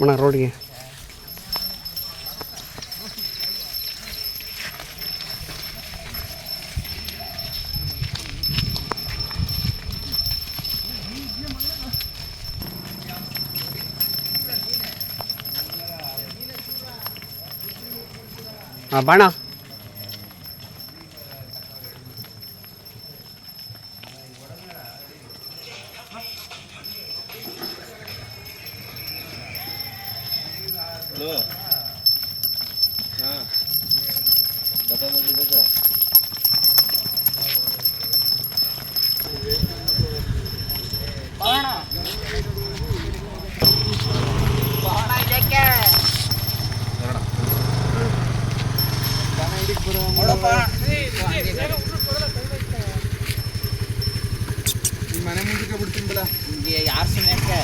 மண்ணா ரோடுங்க ஆ பாண்ணா ಅಣ್ಣ ರೋಡ್ಗೆ ಹಾಂ ಬಾಣ ಹಲೋ ಹಾಂ ಬತ್ತ ಬೇಕು ಮನೆ ಮುಂದಕ್ಕೆ ಬಿಡ್ತೀನಿ ಬಲ ಯಾರು ಸುಮ್ಮನೆ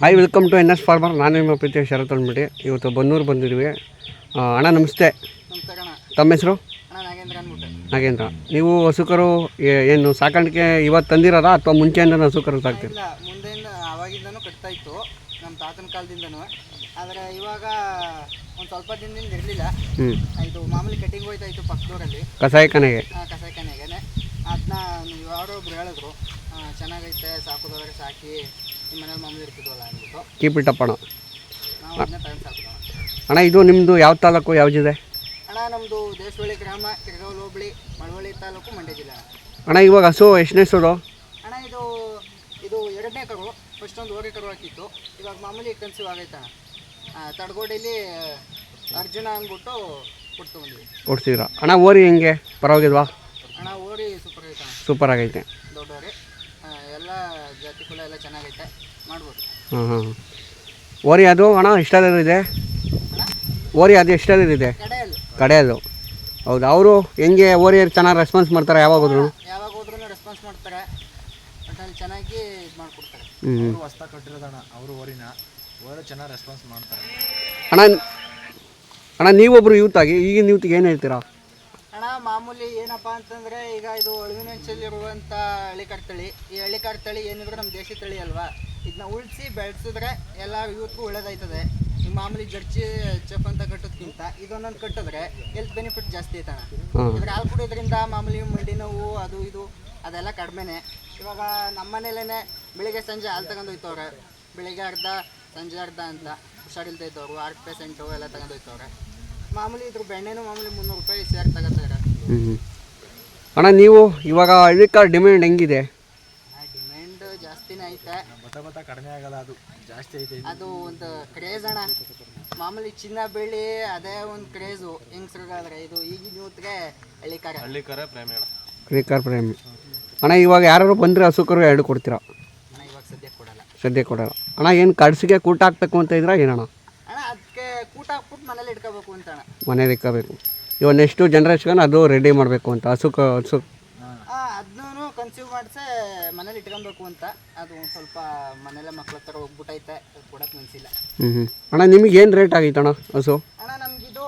hi welcome to N S farmer ನಾನು ನಿಮ್ಮ ಪ್ರೀತಿಯ ಶರತ್ ಅಂದ್ಬಿಟ್ಟು ಇವತ್ತು ಬನ್ನೂರು ಬಂದಿದ್ವಿ. ಅಣ್ಣ ನಮಸ್ತೆ. ತಮ್ಮ ಹೆಸರು? ನಾಗೇಂದ್ರ. ನೀವು ಹಸುಕರು ಏನು ಸಾಕಾಣಿಕೆ ಇವತ್ತು ತಂದಿರೋದಾ ಅಥವಾ ಮುಂಚೆಯಿಂದ ಹಸುಕರು ಸಾಕ್ತೀರಿ? ಮುಂದೆಯಿಂದ ಅವಾಗಿಂದನೂ ಕಟ್ತಾ ಇತ್ತು ನಮ್ಮ ತಾತನ ಕಾಲದಿಂದನೂ. ಆದರೆ ಇವಾಗ ಒಂದು ಸ್ವಲ್ಪ ದಿನದಿಂದ ಇರಲಿಲ್ಲ. ಇದು ಮಾಮೂಲಿ ಕಟಿಂಗ್ ಹೋಯ್ತಾ ಇತ್ತು ಪಕ್ಕದೂರಲ್ಲಿ ಕಸಾಯಿಖಾನೆಗೆ ಕಸಾಯಿಖಾನೆಗೆ ಅದನ್ನ ಯಾರೋ ಒಬ್ರು ಹೇಳಿದ್ರು ಚೆನ್ನಾಗೈತೆ ಸಾಕೋದವ್ರಿಗೆ ಸಾಕಿ. ಮನೇಲಿ ಮಾಮೂಲಿ ಇರ್ತಿದ್ವಲ್ಲ ಅಂದ್ಬಿಟ್ಟು. ಕೀಪ್ ಇಟ್ ಅಪ್ಪ ಅಣ್ಣ. ನಾವು ಅದನ್ನ ತಗೊಂಡು ಸಾಕಿದ್ವಿ ಅಣ್ಣ. ಇದು ನಿಮ್ಮದು ಯಾವ ತಾಲೂಕು ಯಾವ್ದಿದೆ? ಅಣ್ಣ ನಮ್ಮದು ದೇಶವಳ್ಳಿ ಗ್ರಾಮ ಕಿರಗೌಲ್ ಹೋಬಳಿ ಮಳವಳ್ಳಿ ತಾಲೂಕು ಮಂಡ್ಯ ಜಿಲ್ಲೆ ಅಣ್ಣ. ಅಣ್ಣ ಇವಾಗ ಹಸು ಎಷ್ಟನೇ ಸುಡು ಅಣ್ಣ ಇದು ಇದು ಎರಡನೇ ಕರು ಫಸ್ಟ್ ಒಂದು ಹೋರಿ ಕರು ಹಾಕಿತ್ತು. ಇವಾಗ ಮಾಮೂಲಿ ಕನ್ಸೀವ್ ಆಗೈತೆ ಅಣ್ಣ. ತಡಗೋಡಿಲಿ ಅರ್ಜುನ ಅಂದ್ಬಿಟ್ಟು ಕೊಟ್ಟು ಬಂದ್ವಿ. ಓಡಿಸಿದ್ರ ಅಣ್ಣ ಓರಿ ಹೆಂಗೆ? ಪರವಾಗಿಲ್ವಾ? ಅಣ್ಣ ಓರಿ ಸೂಪರ್ ಐತೆ ಅಣ್ಣ. ಸೂಪರ್ ಆಗೈತೆ. ಎಲ್ಲ ಜಾತಿ ಕುಲ ಎಲ್ಲ ಚೆನ್ನಾಗೈತೆ ಮಾಡ್ಬೋದು. ಹಾಂ ಹಾಂ ಓರಿ ಅದು ಅಣ್ಣ ಎಷ್ಟಲ್ಲಿದೆ ಇದೆ? ಓರಿ ಅದು ಎಷ್ಟಲ್ಲಿದೆ ಕಡೆಯಲ್ಲಿ. ಕಡೆಯದು ಹೌದು ಅವರು ಹೆಂಗೆ ಓರಿಯರು ಚೆನ್ನಾಗಿ ರೆಸ್ಪಾನ್ಸ್ ಮಾಡ್ತಾರೆ ಯಾವಾಗ ಹೋದ್ರು ಯಾವಾಗ ಹೋದ್ರೂ ರೆಸ್ಪಾನ್ಸ್ ಮಾಡ್ತಾರೆ ಒಟ್ಟಲ್ಲಿ ಚೆನ್ನಾಗಿ ಇದು ಮಾಡಿಕೊಡ್ತಾರೆ. ಹ್ಞೂ ಅವರು ಹೊಸ್ತಾ ಕಟ್ಟಿರೋದಣ್ಣ ಅವರು ಓರಿನ. ಓರಿ ಚೆನ್ನಾಗಿ ರೆಸ್ಪಾನ್ಸ್ ಮಾಡ್ತಾರೆ. ಅಣ್ಣ ಅಣ್ಣ ನೀವೊಬ್ರು ಯೂತ್ ಆಗಿ ಈಗಿನ ಯೂತ್ಗೆ ಏನು ಹೇಳ್ತೀರಾ? ಮಾಮೂಲಿ ಏನಪ್ಪ ಅಂತಂದ್ರೆ ಈಗ ಇದು ಅಳಿವಿನಂಚಲ್ಲಿರುವಂಥ ಹಳ್ಳಿಕಾಡ್ ತಳಿ ಈ ಹಳ್ಳಿಕಾಡ್ ತಳಿ ಏನಿದ್ರೆ ನಮ್ಮ ದೇಶಿ ತಳಿ ಅಲ್ವಾ? ಇದನ್ನ ಉಳಿಸಿ ಬೆಳೆಸಿದ್ರೆ ಎಲ್ಲ ಯೂತ್ಗೂ ಒಳ್ಳೇದಾಯ್ತದೆ. ಈ ಮಾಮೂಲಿ ಜರ್ಚಿ ಚಪ್ ಅಂತ ಕಟ್ಟೋದ್ಕಿಂತ ಇದೊಂದೊಂದು ಕಟ್ಟಿದ್ರೆ ಹೆಲ್ತ್ ಬೆನಿಫಿಟ್ ಜಾಸ್ತಿ ಐತಣ. ಇದ್ರೆ ಹಾಲು ಕುಡಿಯೋದ್ರಿಂದ ಮಾಮೂಲಿ ಮಂಡಿ ನೋವು ಅದು ಇದು ಅದೆಲ್ಲ ಕಡಿಮೆನೆ. ಇವಾಗ ನಮ್ಮ ಮನೇಲೇ ಬೆಳಿಗ್ಗೆ ಸಂಜೆ ಹಾಲು ತಗೊಂಡು ಹೋಯ್ತವ್ರೆ. ಬೆಳಿಗ್ಗೆ ಅರ್ಧ ಸಂಜೆ ಅರ್ಧ ಅಂತ ಹುಷಾರಿಲ್ದೇ ಇದ್ದವರು ಆರ್ಟ್ ಪೇಸೆಂಟು ಎಲ್ಲ ತಗೊಂಡು ಹೋಯ್ತವ್ರೆ. ಮಾಮೂಲಿ ಇದ್ರ ಬೆಣ್ಣೆನೂ ಮಾಮೂಲಿ ಮುನ್ನೂರು ರೂಪಾಯಿ ಸೇರಿ ತಗೋತಾರೆ ಹ್ಞೂ ಅಣ್ಣ ನೀವು ಇವಾಗ ಹಳ್ಳಿ ಕಾರ್ ಡಿಮ್ಯಾಂಡ್ ಹೆಂಗಿದೆ? ಡಿಮ್ಯಾಂಡ್ ಜಾಸ್ತಿನೇ ಐತೆ. ಬತ್ತ ಬತ್ತ ಕಡಿಮೆ ಆಗಲ್ಲ ಅದು ಜಾಸ್ತಿ ಐತೆ ಅದು ಒಂದು ಕ್ರೇಜ್ ಅಣ್ಣ. ಮಾಮೂಲಿ ಚಿನ್ನ ಬೆಳ್ಳಿ ಅದೇ ಒಂದು ಕ್ರೇಜು ಹೆಂಗ್ಸ್ರಿಗಾದ್ರೆ ಇದು ಈಗಿನ ಯೂತ್ಗೆ ಹಳ್ಳಿ ಕಾರ ಹಳ್ಳಿ ಕರೆ ಪ್ರೇಮಿ ಅಣ್ಣ. ಹಳ್ಳಿ ಕಾರ್ ಪ್ರೇಮಿ. ಅಣ್ಣ ಇವಾಗ ಯಾರು ಬಂದರೆ ಹಸುಕರು ಎರಡು ಕೊಡ್ತೀರಾ? ಅಣ್ಣ ಇವಾಗ ಸದ್ಯಕ್ಕೆ ಕೊಡಲ್ಲ. ಸದ್ಯ ಕೊಡಲ್ಲ. ಅಣ್ಣ ಏನು ಕಡ್ಸಿಗೆ ಕೂಟ ಹಾಕ್ಬೇಕು ಅಂತ ಇದ್ರಾ ಏನಣ್ಣ? ಕೂಟ ಹಾಕ್ಬಿಟ್ಟು ಮನೇಲಿ ಇಟ್ಕೋಬೇಕು ಅಂತ ಅಣ್ಣ ಮನೇಲಿ ಇಕ್ಕಬೇಕು ಇವಾಗ ನೆಕ್ಸ್ಟು ಜನ್ರೇಷನ್ ಅದು ರೆಡಿ ಮಾಡಬೇಕು ಅಂತ ಹಸು ಕ ಹಸು. ಅದನ್ನೂ ಕನ್ಸ್ಯೂಮ್ ಮಾಡಿಸೆ ಮನೇಲಿ ಇಟ್ಕೊಬೇಕು ಅಂತ. ಅದು ಒಂದು ಸ್ವಲ್ಪ ಮನೇಲೆ ಮಕ್ಳ ಹತ್ರ ಹೋಗ್ಬಿಟ್ಟೈತೆ ಅದು ಕೊಡಕ್ಕೆ ನಿಲ್ಸಿಲ್ಲ ಹ್ಞೂ ಹ್ಞೂ ಅಣ್ಣ ನಿಮಗೆ ಏನು ರೇಟ್ ಆಗೈತೆ ಅಣ್ಣ ಹಸು? ಅಣ್ಣ ನಮಗಿದು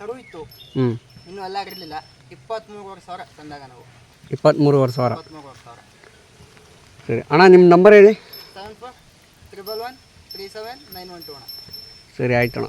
ಕರು ಇತ್ತು. ಹ್ಞೂ ಇನ್ನೂ ಎಲ್ಲ ಆಗಿರಲಿಲ್ಲ. ಇಪ್ಪತ್ತ್ಮೂರುವರೆ ಸಾವಿರ ತಂದಾಗ ನಾವು. ಇಪ್ಪತ್ತ್ಮೂರುವರೆ ಸಾವಿರ. ಇಪ್ಪತ್ತ್ಮೂರುವರೆ ಸಾವಿರ. ಸರಿ. ಅಣ್ಣ ನಿಮ್ಮ ನಂಬರ್ ಹೇಳಿ. Seven four triple one three seven nine one two ಅಣ್ಣ. ಸರಿ ಆಯ್ತು ಅಣ್ಣ